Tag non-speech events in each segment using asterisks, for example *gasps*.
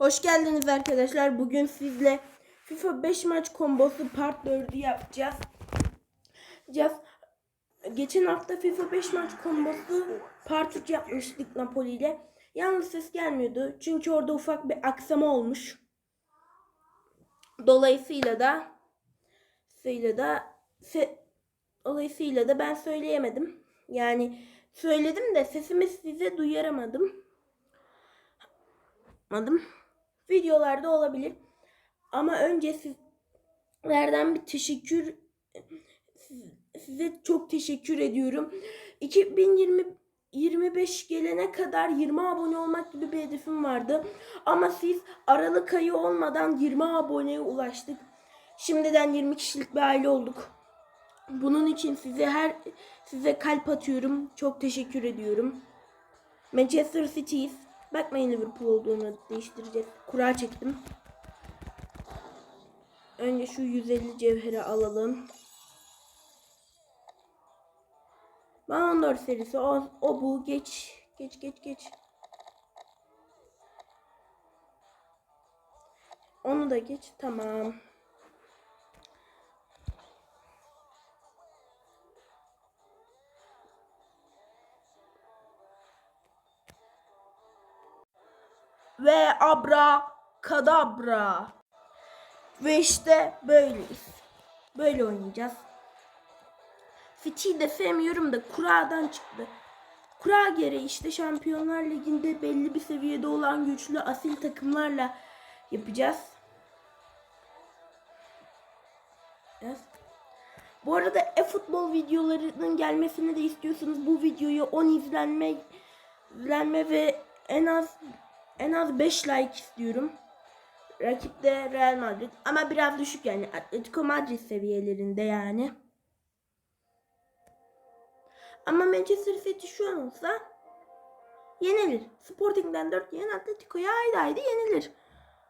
Hoş geldiniz arkadaşlar. Bugün sizle FIFA 5 maç kombosu part 4'ü yapacağız. Yapacağız. Geçen hafta FIFA 5 maç kombosu part 3 yapmıştık Napoli ile. Yalnız ses gelmiyordu. Çünkü orada ufak bir aksama olmuş. Dolayısıyla da dolayısıyla da se, dolayısıyla da ben söyleyemedim. Yani söyledim de sesimi size duyaramadım. Anladım. Videolarda olabilir. Ama önce sizlerden bir teşekkür size çok teşekkür ediyorum. 2020 25 gelene kadar 20 abone olmak gibi bir hedefim vardı. Ama siz Aralık ayı olmadan 20 aboneye ulaştık. Şimdiden 20 kişilik bir aile olduk. Bunun için size her size kalp atıyorum. Çok teşekkür ediyorum. Manchester City'yiz. Bakmayın Liverpool olduğunu değiştireceğiz. Kura çektim. Önce şu 150 cevheri alalım. Ballon d'Or serisi o, o bu geç geç geç geç. Onu da geç tamam. Ve abra kadabra. Ve işte böyleyiz. Böyle oynayacağız. City'yi de sevmiyorum da kuradan çıktı. Kura gereği işte Şampiyonlar Ligi'nde belli bir seviyede olan güçlü asil takımlarla yapacağız. Evet. Bu arada e-futbol videolarının gelmesini de istiyorsanız bu videoyu 10 izlenme izlenme ve en az en az 5 like istiyorum. Rakip de Real Madrid ama biraz düşük yani Atletico Madrid seviyelerinde yani. Ama Manchester City şu an olsa yenilir. Sporting'den 4 yiyen Atletico'ya haydi haydi yenilir.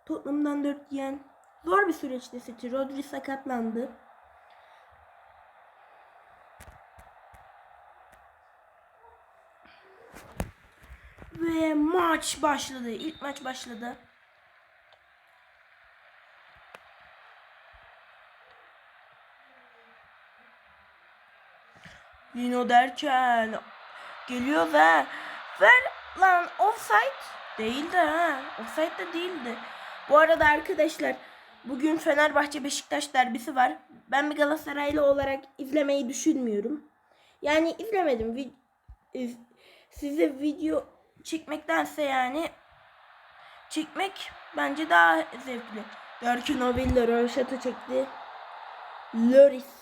Tottenham'dan 4 yiyen zor bir süreçte City. Rodri sakatlandı. Ve maç başladı. İlk maç başladı. Lino derken geliyor ve ver lan offside değildi ha. Offside de değildi. Bu arada arkadaşlar bugün Fenerbahçe Beşiktaş derbisi var. Ben bir Galatasaraylı olarak izlemeyi düşünmüyorum. Yani izlemedim. Size video çekmektense yani çekmek bence daha zevkli. Derken Avilla röveşata çekti. Loris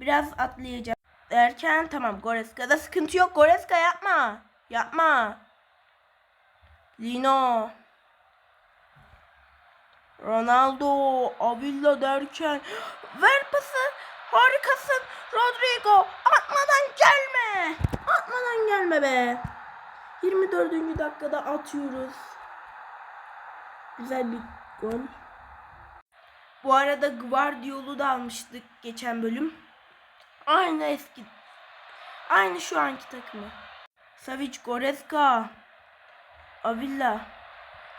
Biraz atlayacağım. Derken tamam Goreska'da sıkıntı yok. Goreska yapma. Yapma. Lino. Ronaldo. Avilla derken. *gasps* Ver pası. Harikasın. Rodrigo. Atmadan gelme. Atmadan gelme be. 24. dakikada atıyoruz. Güzel bir gol. Bu arada Guardiola'u da almıştık geçen bölüm. Aynı eski. Aynı şu anki takımı. Savic, Goretzka. Avilla.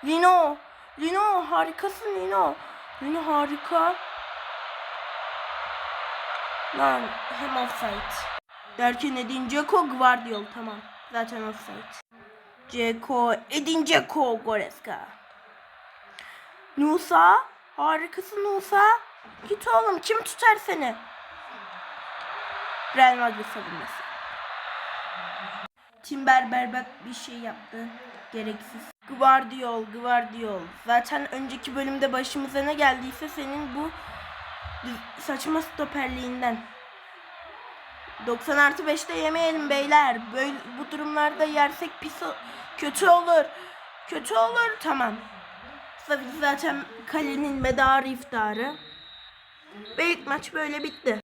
Lino. Lino harikasın Lino. Lino harika. Lan hem offside. Derken Edin Dzeko Guardiol tamam. Zaten offside. Dzeko, Edin Dzeko Goretzka. Nusa. Harikasın Nusa. Git oğlum kim tutar seni? Real Madrid savunması. Timber berbat bir şey yaptı. Gereksiz. Guardiol, Guardiol. Zaten önceki bölümde başımıza ne geldiyse senin bu saçma stoperliğinden. 90 artı 5'te yemeyelim beyler. Böyle bu durumlarda yersek pis kötü olur. Kötü olur tamam. Zaten kalenin medarı iftarı. Ve ilk maç böyle bitti.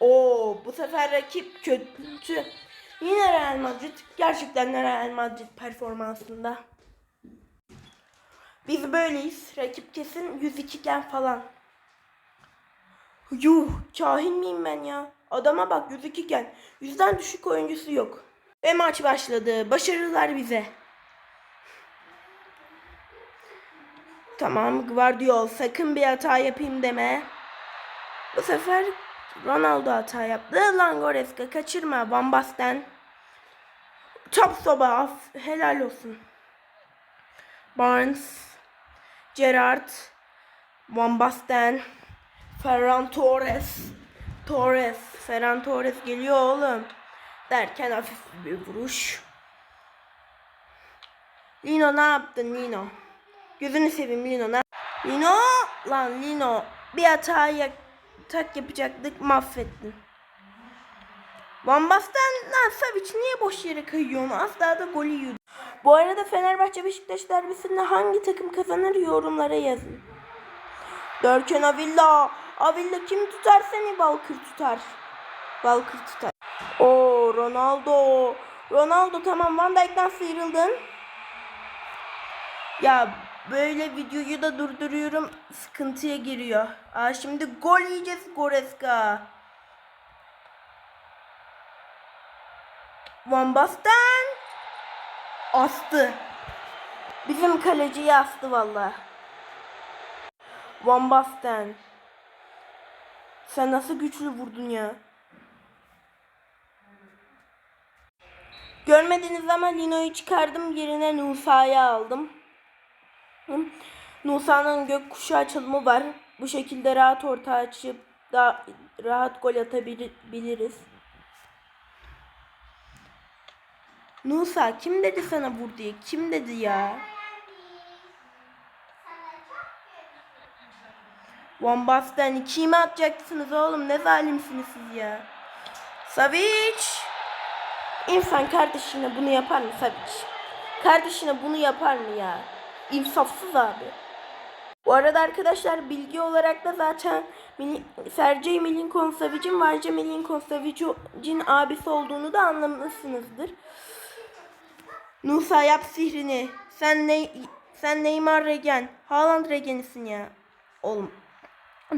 Oo bu sefer rakip kötü. Yine Real Madrid. Gerçekten Real Madrid performansında. Biz böyleyiz. Rakip kesin 102 iken falan. Yuh kahin miyim ben ya? Adama bak 102 iken. Yüzden düşük oyuncusu yok. Ve maç başladı. Başarılar bize. Tamam Guardiol sakın bir hata yapayım deme. Bu sefer Ronaldo hata yaptı. Lan Goretzka kaçırma. Van Basten. Top soba. Helal olsun. Barnes. Gerrard. Van Basten. Ferran Torres. Torres. Ferran Torres geliyor oğlum. Derken hafif bir vuruş. Lino ne yaptın Lino? Gözünü seveyim Lino ne? Lino lan Lino bir hata ya- tak yapacaktık mahvettin. Van Basten lan Savic niye boş yere kayıyorsun? Asla da golü yiyordu. Bu arada Fenerbahçe Beşiktaş derbisinde hangi takım kazanır yorumlara yazın. Dörken Avilla. Avilla kim tutar seni? Walker tutar. Walker tutar. O Ronaldo. Ronaldo tamam Van Dijk'ten sıyrıldın. Ya böyle videoyu da durduruyorum. Sıkıntıya giriyor. Aa şimdi gol yiyeceğiz Goretzka. Van Basten astı. Bizim kaleciyi astı valla. Van Basten. Sen nasıl güçlü vurdun ya? Görmediğiniz zaman Lino'yu çıkardım yerine Nusa'yı aldım. Nusa'nın gökkuşağı açılımı var. Bu şekilde rahat orta açıp daha rahat gol atabiliriz. Nusa kim dedi sana vur diye? Kim dedi ya? Van Basten ikiyi mi atacaksınız oğlum? Ne zalimsiniz siz ya? Savic! İnsan kardeşine bunu yapar mı Savic? Kardeşine bunu yapar mı ya? İnsafsız abi. Bu arada arkadaşlar bilgi olarak da zaten Mil- Sergey Milinkon Savic'in Varca Milinkon Savic'in abisi olduğunu da anlamışsınızdır. Nusa yap sihrini. Sen ne sen Neymar Regen. Haaland Regen'isin ya. Oğlum.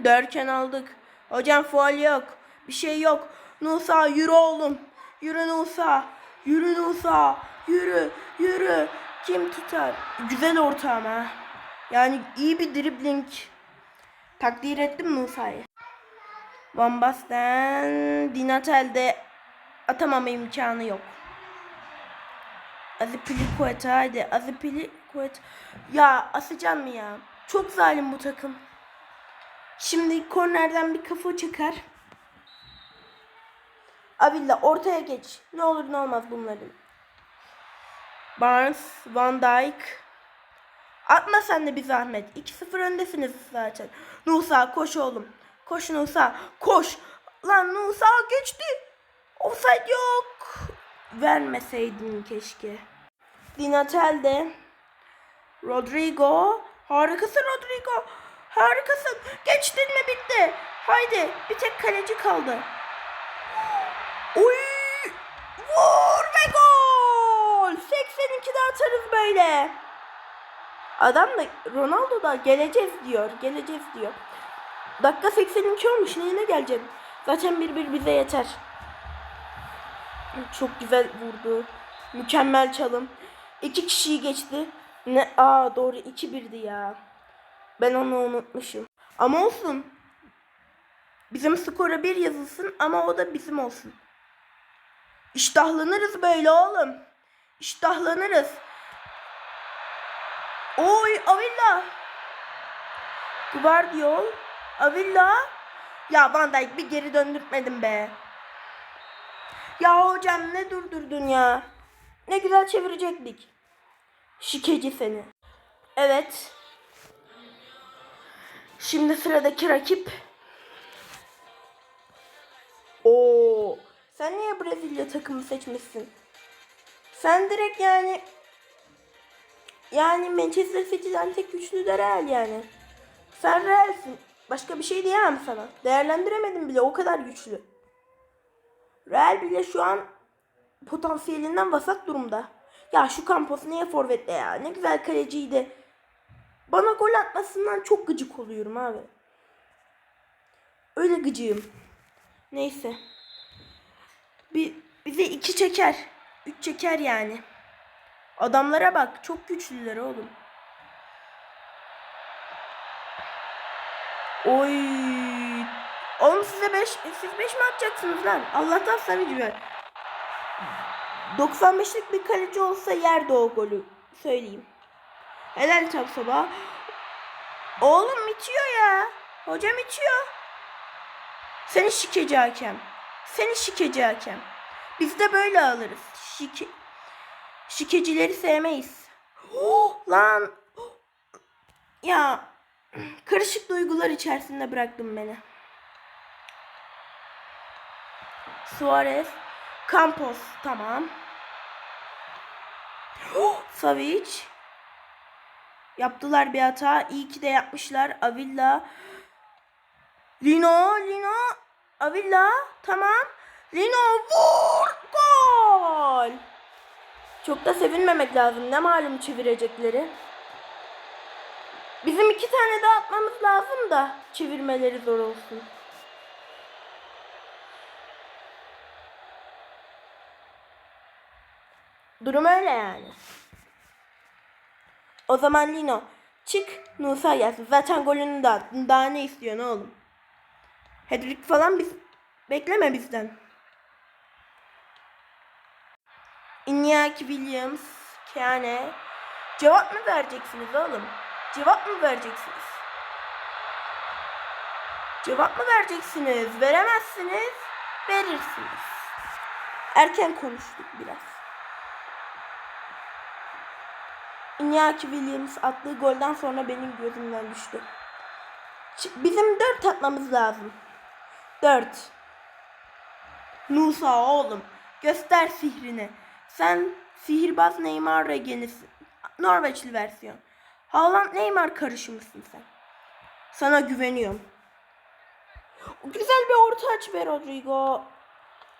Dörken aldık. Hocam faul yok. Bir şey yok. Nusa yürü oğlum. Yürü Nusa. Yürü Nusa. Yürü. Yürü. Kim tutar? Güzel orta ama. Yani iyi bir dribbling. Takdir ettim Nusa'yı. Van Dinatel'de atamama imkanı yok. Azipilicueta haydi. Azipilicueta. Ya asacan mı ya? Çok zalim bu takım. Şimdi kornerden bir kafa çıkar. Avilla ortaya geç. Ne olur ne olmaz bunların. Barnes, Van Dijk. Atma sen de bir zahmet. 2-0 öndesiniz zaten. Nusa koş oğlum. Koş Nusa. Koş. Lan Nusa geçti. Offside yok. Vermeseydin keşke. Dinatel de. Rodrigo. Harikasın Rodrigo. Harikasın. Geçtin mi bitti. Haydi bir tek kaleci kaldı. Uy! Vur ve gol! 82'de atarız böyle. Adam da Ronaldo da geleceğiz diyor. Geleceğiz diyor. Dakika 82 olmuş. Neyine geleceğim? Zaten 1-1 bize yeter. Çok güzel vurdu. Mükemmel çalım. İki kişiyi geçti. Ne? Aa doğru 2-1'di ya. Ben onu unutmuşum. Ama olsun. Bizim skora bir yazılsın ama o da bizim olsun. İştahlanırız böyle oğlum. İştahlanırız. Oy Avilla. Guardiol. Avilla. Ya Van Dijk bir geri döndürtmedim be. Ya hocam ne durdurdun ya. Ne güzel çevirecektik. Şikeci seni. Evet. Şimdi sıradaki rakip. Oo. Sen niye Brezilya takımı seçmişsin? Sen direkt yani yani Manchester City'den tek güçlü de Real yani. Sen Real'sin. Başka bir şey diyemem sana. Değerlendiremedim bile o kadar güçlü. Real bile şu an potansiyelinden vasat durumda. Ya şu Campos niye forvetle ya? Ne güzel kaleciydi. Bana gol atmasından çok gıcık oluyorum abi. Öyle gıcığım. Neyse. Bir, bize iki çeker. Üç çeker yani. Adamlara bak. Çok güçlüler oğlum. Oy. Oğlum size 5 siz 5 mi atacaksınız lan? Allah'tan Savic ver. 95'lik bir kaleci olsa yerdi o golü. Söyleyeyim. Helal Tapsoba. Oğlum itiyor ya. Hocam itiyor. Seni şikeci hakem. Seni şikeci hakem. Biz de böyle alırız. Şike... Şikecileri sevmeyiz. Oh, lan. Ya karışık duygular içerisinde bıraktın beni. Suarez. Campos. Tamam. *gasps* Savic. Yaptılar bir hata. İyi ki de yapmışlar. Avilla. Lino. Lino. Avilla. Tamam. Lino vur. Gol. Çok da sevinmemek lazım. Ne malum çevirecekleri. Bizim iki tane daha atmamız lazım da çevirmeleri zor olsun. Durum öyle yani. O zaman Lino çık Nusa gelsin. Zaten golünü de attın. Daha ne istiyorsun oğlum? Hedrick falan biz bekleme bizden. Iñaki Williams, Kane. Cevap mı vereceksiniz oğlum? Cevap mı vereceksiniz? Cevap mı vereceksiniz? Veremezsiniz. Verirsiniz. Erken konuştuk biraz. Iñaki Williams attığı golden sonra benim gözümden düştü. Bizim dört atmamız lazım. Dört. Nusa oğlum. Göster sihrini. Sen sihirbaz Neymar Regeni'sin. Norveçli versiyon. Haaland Neymar karışımısın sen. Sana güveniyorum. Güzel bir orta aç be Rodrigo.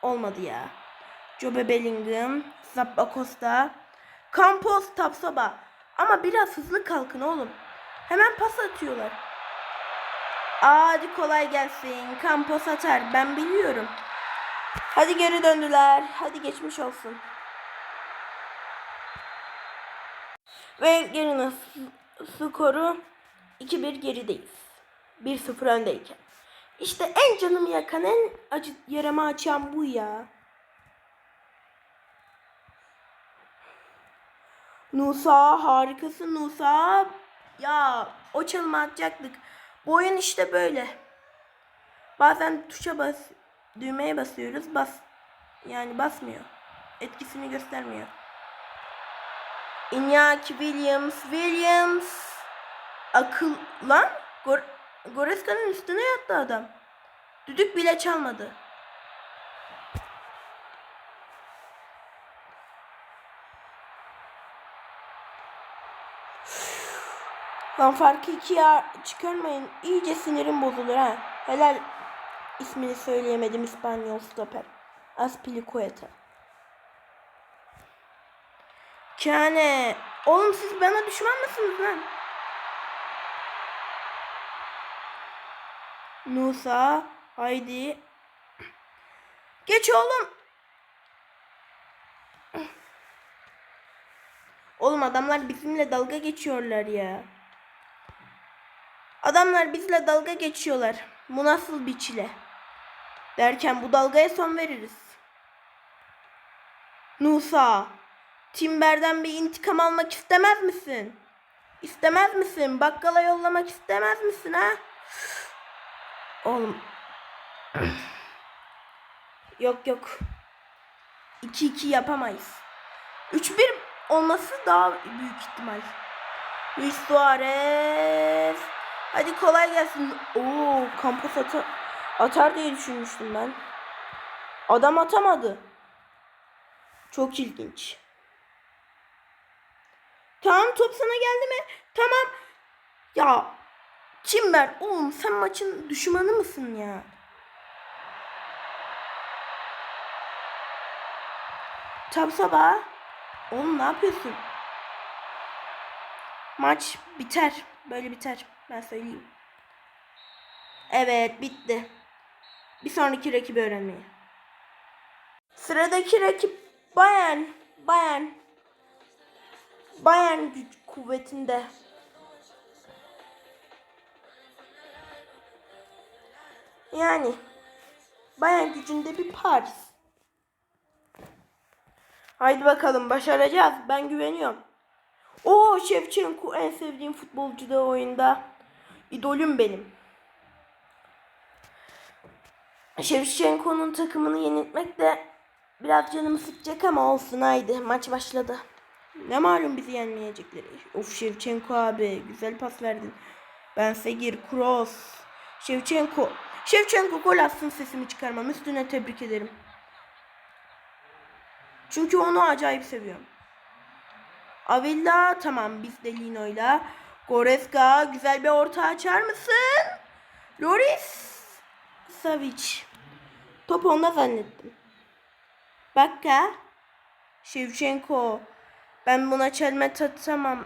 Olmadı ya. Jobe Bellingham, Zappa Costa, Campos, Tapsoba. Ama biraz hızlı kalkın oğlum. Hemen pas atıyorlar. Hadi kolay gelsin. Campos atar. Ben biliyorum. Hadi geri döndüler. Hadi geçmiş olsun. Ve geri skoru 2-1 gerideyiz. 1-0 öndeyken. İşte en canımı yakan, en acı yaramı açan bu ya. Nusa harikasın Nusa. Ya o çalımı atacaktık. Bu oyun işte böyle. Bazen tuşa bas, düğmeye basıyoruz. Bas yani basmıyor. Etkisini göstermiyor. Iñaki Williams, Williams. Akıl lan Gor Goreska'nın üstüne yattı adam. Düdük bile çalmadı. Lan farkı ikiye çıkarmayın. İyice sinirim bozulur ha. Helal ismini söyleyemedim İspanyol stoper. Aspilicueta. Kane. Oğlum siz bana düşman mısınız lan? Nusa. Haydi. Geç oğlum. Oğlum adamlar bizimle dalga geçiyorlar ya. Adamlar bizle dalga geçiyorlar. Bu nasıl bir çile? Derken bu dalgaya son veririz. Nusa. Timber'den bir intikam almak istemez misin? İstemez misin? Bakkala yollamak istemez misin ha? Oğlum. *clears throat* yok yok. 2-2 yapamayız. 3-1 olması daha büyük ihtimal. Luis Suarez. Hadi kolay gelsin. Oo, Campos ata atar diye düşünmüştüm ben. Adam atamadı. Çok ilginç. Tamam top sana geldi mi? Tamam. Ya Çimber oğlum sen maçın düşmanı mısın ya? Tapsaba. Oğlum ne yapıyorsun? Maç biter. Böyle biter. Ben söyleyeyim. Evet bitti. Bir sonraki rakibi öğrenmeye. Sıradaki rakip Bayern. Bayern. Bayern güç kuvvetinde. Yani bayan gücünde bir Paris. Haydi bakalım başaracağız. Ben güveniyorum. Oo Şevçenko en sevdiğim futbolcu da oyunda. İdolüm benim. Şevçenko'nun takımını yenilmek de biraz canımı sıkacak ama olsun haydi. Maç başladı. Ne malum bizi yenmeyecekleri. Of Şevçenko abi güzel pas verdin. Ben Segir, Kroos, Şevçenko. Şevçenko gol atsın sesimi çıkarmam. Üstüne tebrik ederim. Çünkü onu acayip seviyorum. Avilla tamam biz de Lino'yla. Goreska güzel bir orta açar mısın? Loris Savic. Top onda zannettim. Bakka. Şevçenko. Ben buna çelme atamam.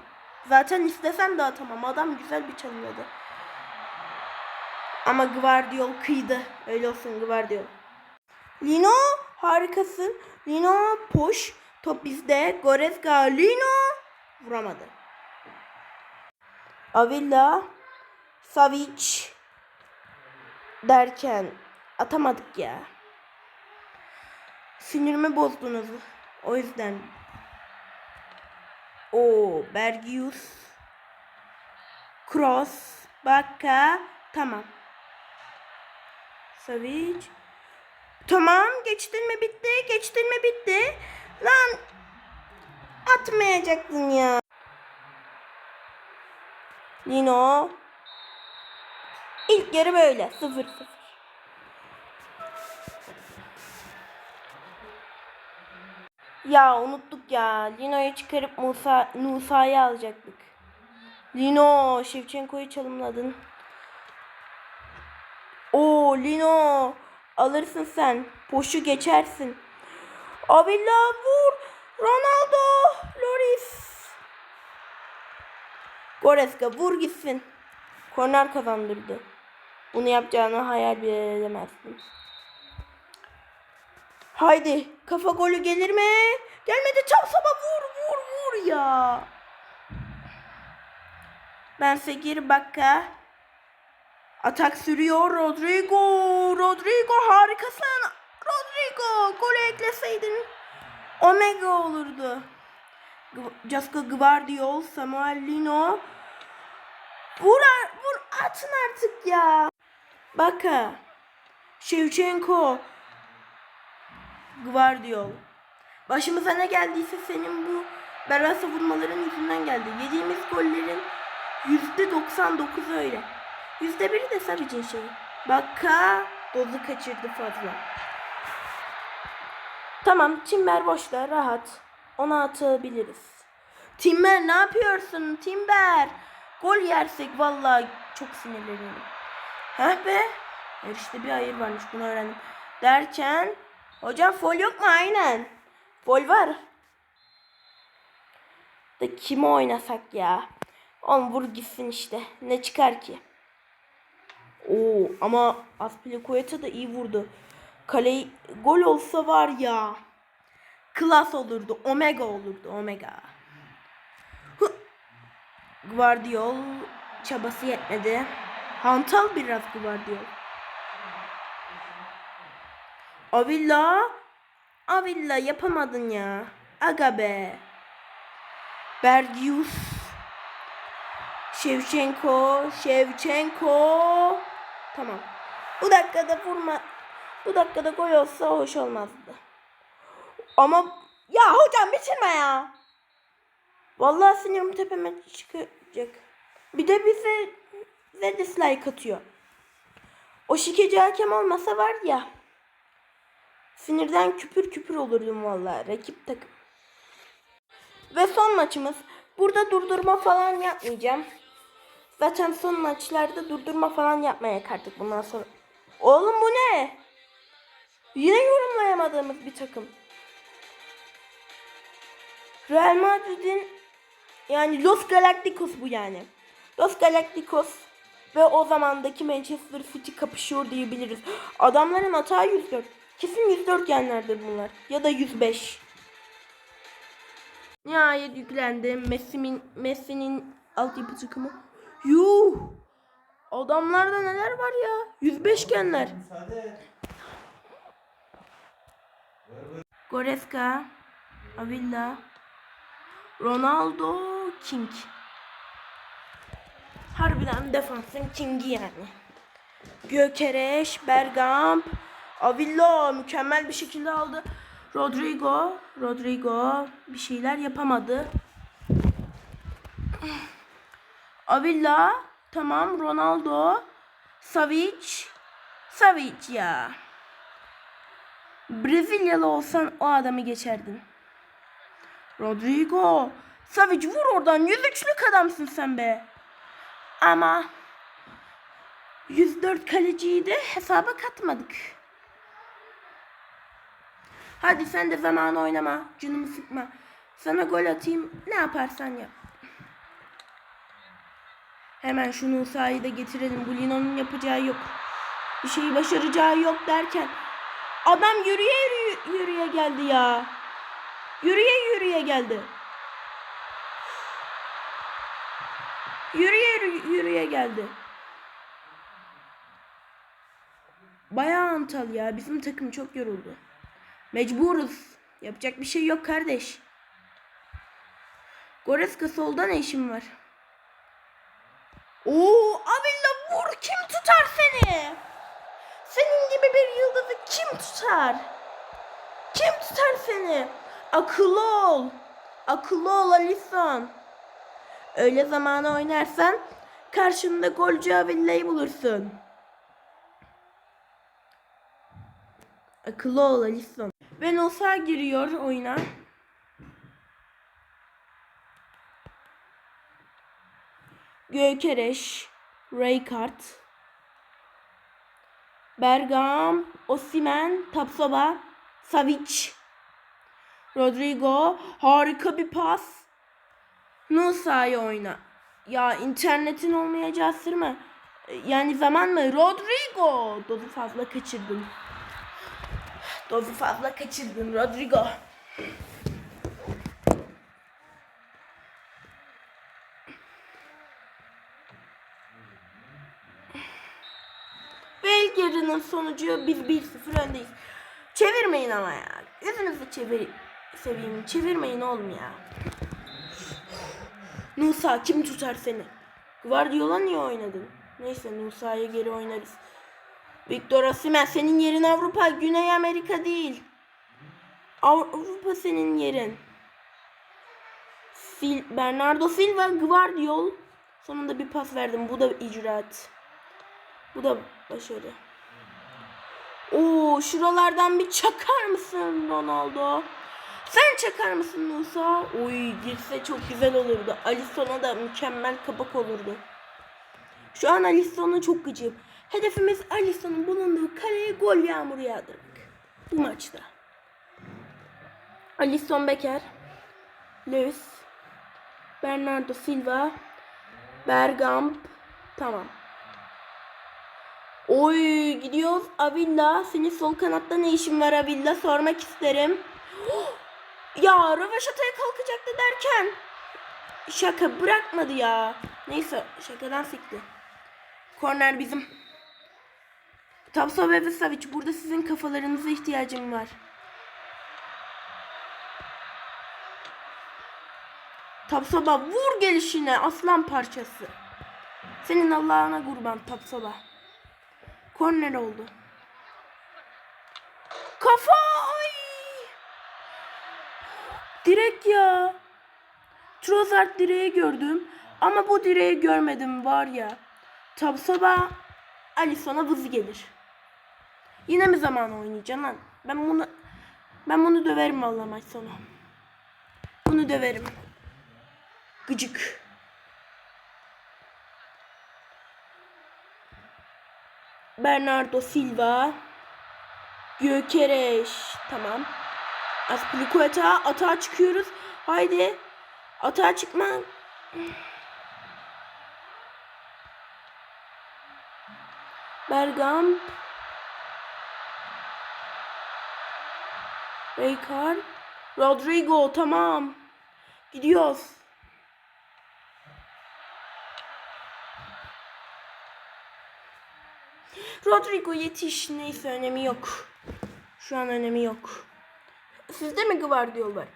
Zaten istesem de atamam. Adam güzel bir çalımladı. Ama Guardiol kıydı. Öyle olsun Guardiol. Lino harikasın. Lino push. Top bizde. Goretzka Lino vuramadı. Avila Savic derken atamadık ya. Sinirimi bozdunuz. O yüzden. O Bergius Cross Bakka tamam. Savic Tamam geçtin mi bitti geçtin mi bitti. Lan atmayacaktın ya. Lino İlk yarı böyle 0-0. Ya unuttuk ya. Lino'yu çıkarıp Musa Nusa'yı alacaktık. Lino Şevçenko'yu çalımladın. Oo Lino alırsın sen. Poşu geçersin. Abilla vur. Ronaldo. Loris. Goreska vur gitsin. Korner kazandırdı. Bunu yapacağını hayal bile edemezdim. Haydi kafa golü gelir mi? Gelmedi çapsama vur vur vur ya. Ben Segir Bakka. Atak sürüyor Rodrigo. Rodrigo harikasın. Rodrigo golü ekleseydin Omega olurdu. G- Jasko Gvardiol, Samuel Lino. Vur, vur atın artık ya. Baka. Shevchenko. Gvardiol. Başımıza ne geldiyse senin bu berbat savunmaların yüzünden geldi. Yediğimiz gollerin yüzde 99 öyle. Yüzde biri de Savic'in şeyi. Baka dozu kaçırdı fazla. Tamam Timber boşta rahat. Ona atabiliriz. Timber ne yapıyorsun Timber? Gol yersek vallahi çok sinirleniyorum. Heh be. Her işte bir hayır varmış bunu öğrendim. Derken hocam fol yok mu? Aynen. Fol var. Da kimi oynasak ya? Oğlum vur gitsin işte. Ne çıkar ki? Oo ama Aspilicueta da iyi vurdu. Kaleyi gol olsa var ya. Klas olurdu. Omega olurdu. Omega. Guardiol çabası yetmedi. Hantal biraz Guardiol. Avilla Avilla yapamadın ya. Aga be. Bergius Şevçenko, Şevçenko. Tamam. Bu dakikada vurma. Bu dakikada gol olsa hoş olmazdı. Ama ya hocam bitirme ya. Vallahi sinirim tepeme çıkacak. Bir de bize bize dislike atıyor. O şikeci hakem olmasa var ya. Sinirden küpür küpür olurdum vallahi rakip takım. Ve son maçımız. Burada durdurma falan yapmayacağım. Zaten son maçlarda durdurma falan yapmaya kalktık bundan sonra. Oğlum bu ne? Yine yorumlayamadığımız bir takım. Real Madrid'in yani Los Galacticos bu yani. Los Galacticos ve o zamandaki Manchester City kapışıyor diyebiliriz. Adamların hata 104. Kesin 104 yenlerdir bunlar. Ya da 105. Nihayet yüklendi. Messi'nin Messi'nin altyapı takımı. Yuh! Adamlarda neler var ya? 105 genler. Goreska, Avila, Ronaldo, King. Harbiden defansın kingi yani. Gökereş, Bergamp, Avila mükemmel bir şekilde aldı. Rodrigo, Rodrigo bir şeyler yapamadı. Avila, tamam Ronaldo, Savic, Savic ya. Brezilyalı olsan o adamı geçerdin. Rodrigo, Savic vur oradan 103'lük adamsın sen be. Ama 104 kaleciyi de hesaba katmadık. Hadi sen de zaman oynama. Canımı sıkma. Sana gol atayım. Ne yaparsan yap. Hemen şunu sahide getirelim. Bu Lino'nun yapacağı yok. Bir şeyi başaracağı yok derken adam yürüye yürüye, yürüye geldi ya. Yürüye yürüye geldi. Yürüye yürü- yürüye geldi. Bayağı antal ya. Bizim takım çok yoruldu. Mecburuz. Yapacak bir şey yok kardeş. Goreska solda ne işin var? Oo, Avilla vur. Kim tutar seni? Senin gibi bir yıldızı kim tutar? Kim tutar seni? Akıllı ol. Akıllı ol Alisson. Öyle zamanı oynarsan karşında golcü Avilla'yı bulursun. Akıllı ol Alisson. Ve Nosa giriyor oyuna. Gökereş, Raykart, Bergam, Osimen, Tapsoba, Savic, Rodrigo, harika bir pas. Nusa'yı oyna. Ya internetin olmayacağı sır mı? Yani zaman mı? Rodrigo. Dozu fazla kaçırdın. Dozu fazla kaçırdın Rodrigo. Ve sonucu biz 1-0 öndeyiz. Çevirmeyin ama ya. Yüzünüzü çevir seveyim. Çevirmeyin oğlum ya. Nusa kim tutar seni? Guardiola niye oynadın? Neyse Nusa'ya geri oynarız. Victor Osimhen senin yerin Avrupa, Güney Amerika değil. Avrupa senin yerin. Sil Bernardo Silva, Guardiol. Sonunda bir pas verdim. Bu da icraat. Bu da başarı. Oo, şuralardan bir çakar mısın Ronaldo? Sen çakar mısın Musa? Oy girse çok güzel olurdu. Alisson'a da mükemmel kapak olurdu. Şu an Alisson'a çok gıcığım. Hedefimiz Alisson'un bulunduğu kaleye gol yağmuru yağdırmak. Bu maçta. Alisson Becker. Lewis. Bernardo Silva. Bergamp. Tamam. Oy gidiyoruz Avilla. Senin sol kanatta ne işin var Avilla? Sormak isterim. *gasps* Ya röveşataya kalkacaktı derken. Şaka bırakmadı ya. Neyse şakadan sikti. Korner bizim. Tapso ve Savic burada sizin kafalarınıza ihtiyacım var. Tapsoba vur gelişine aslan parçası. Senin Allah'ına kurban Tapsoba. Korner oldu. Kafa. Direk ya. Trossard direği gördüm. Ama bu direği görmedim var ya. Tapsoba Alisson'a vız gelir. Yine mi zaman oynayacaksın lan? Ben bunu ben bunu döverim vallahi maç sonu. Bunu döverim. Gıcık. Bernardo Silva. Gökereş. Tamam. Aspilicueta atağa çıkıyoruz. Haydi. Atağa çıkma. Bergam. Raykar. Rodrigo tamam. Gidiyoruz. Rodrigo yetiş. Neyse önemi yok. Şu an önemi yok. Sizde mi Guardiol var?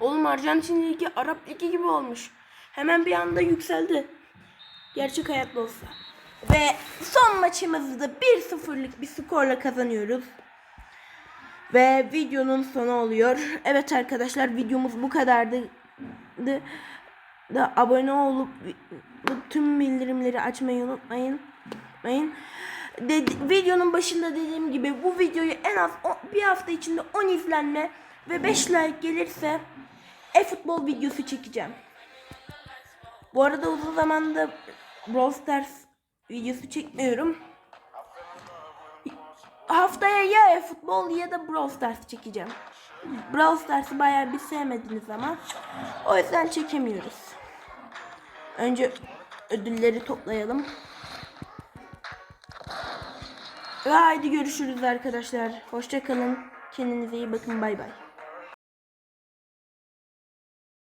Oğlum Arjantin Ligi Arap Ligi gibi olmuş. Hemen bir anda yükseldi. Gerçek hayatta olsa. Ve son maçımızı da 1-0'lık bir skorla kazanıyoruz. Ve videonun sonu oluyor. Evet arkadaşlar videomuz bu kadardı. Da, da abone olup tüm bildirimleri açmayı unutmayın. unutmayın. Dedi- videonun başında dediğim gibi bu videoyu en az o- bir hafta içinde 10 izlenme ve 5 like gelirse e-futbol videosu çekeceğim. Bu arada uzun zamanda Brawl videosu çekmiyorum. Haftaya ya e-futbol ya da Brawl Stars çekeceğim. Brawl Stars'ı bayağı bir sevmediniz ama o yüzden çekemiyoruz. Önce ödülleri toplayalım. Ve haydi görüşürüz arkadaşlar. Hoşçakalın. Kendinize iyi bakın. Bay bay.